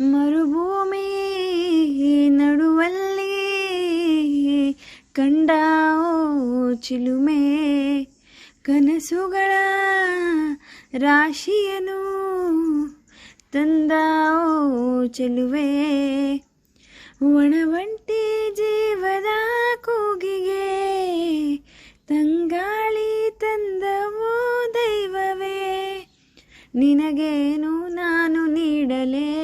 ಮರುಭೂಮಿ ನಡುವಲ್ಲಿ ಕಂಡ ಚಿಲುಮೆ. ಕನಸುಗಳ ರಾಶಿಯನು ತಂದಾವು ಚೆಲುವೆ. ಒಣವಂಟಿ ಜೀವದ ಕೂಗಿಗೆ ತಂಗಾಳಿ ತಂದವು ದೈವವೇ. ನಿನಗೇನು ನಾನು ನೀಡಲೇ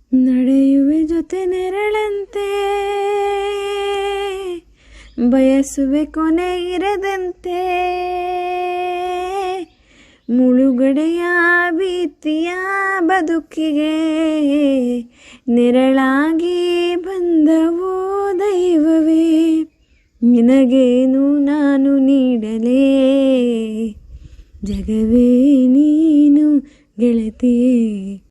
ನಡೆಯುವೆ ಜೊತೆ ನೆರಳಂತೆ. ಬಯಸುವೆ ಕೊನೆ ಇರದಂತೆ. ಮುಳುಗಡೆಯ ಭೀತಿಯ ಬದುಕಿಗೆ ನೆರಳಾಗಿ ಬಂದವೋ ದೈವವೇ, ನಿನಗೇನು ನಾನು ನೀಡಲೇ? ಜಗವೇ ನೀನು ಗೆಳತಿಯೇ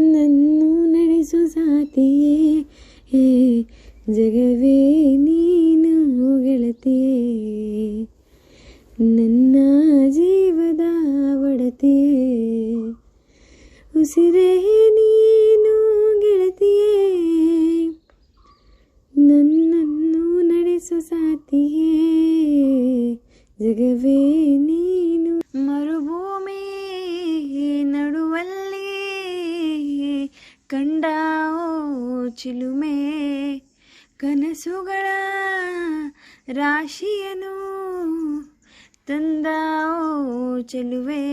ಜಗವೇ ನೀನು. ಮರುಭೂಮಿ ನಡುವಲ್ಲಿ ಕಂಡ ಚಿಲುಮೆ. ಕನಸುಗಳ ರಾಶಿಯನು ತಂದಾವು ಚೆಲುವೆ.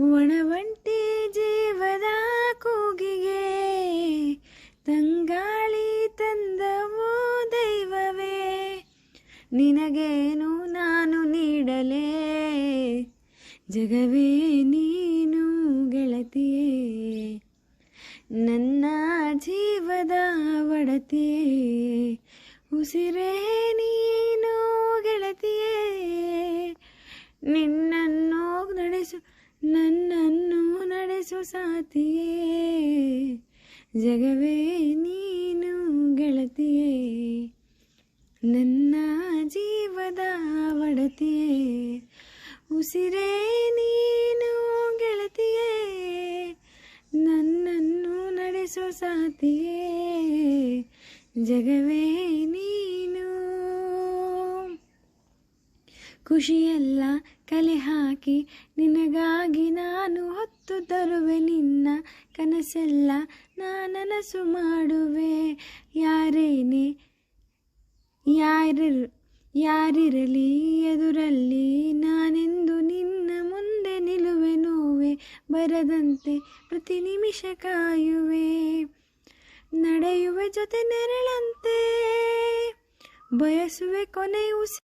ಒಣವಂಟಿ ಜೀವದ ಕೂಗಿಗೆ ತಂಗಾಳಿ ತಂದವೋ ದೈವವೇ. ನಿನಗೇನು ಜಗವೇ ನೀನು ಗೆಳತಿಯೇ, ನನ್ನ ಜೀವದ ಒಡತಿಯೇ, ಉಸಿರೇ ನೀನು ಗೆಳತಿಯೇ, ನಿನ್ನನ್ನು ನಡೆಸು, ನನ್ನನ್ನು ನಡೆಸು ಸಾತಿಯೇ ಜಗವೇ ನೀನು ಗೆಳತಿಯೇ, ನನ್ನ ಜೀವದ ಒಡತಿಯೇ. ಉಸಿರೇ ನೀನು ಗೆಳತಿಯೇ, ನನ್ನನ್ನು ನಡೆಸೋ ಸಾತಿಯೇ ಜಗವೇ ನೀನು. ಖುಷಿಯೆಲ್ಲ ಕಲೆ ಹಾಕಿ ನಿನಗಾಗಿ ನಾನು ಹೊತ್ತು ತರುವೆ, ನಿನ್ನ ಕನಸೆಲ್ಲ ನಾನನಸು ಮಾಡುವೆ. ಯಾರೇನೆ, ಯಾರಿರ್ ಯಾರಿರಲಿ, ಎದುರಲ್ಲಿ ನಾನೆಂದು ನಿನ್ನ ಮುಂದೆ ನಿಲುವೆ ನೋವೆ, ಬರದಂತೆ ಪ್ರತಿ ನಿಮಿಷ ಕಾಯುವೆ. ನಡೆಯುವೆ ಜೊತೆ ನೆರಳಂತೆ, ಬಯಸುವೆ ಕೊನೆ ಉಸಿ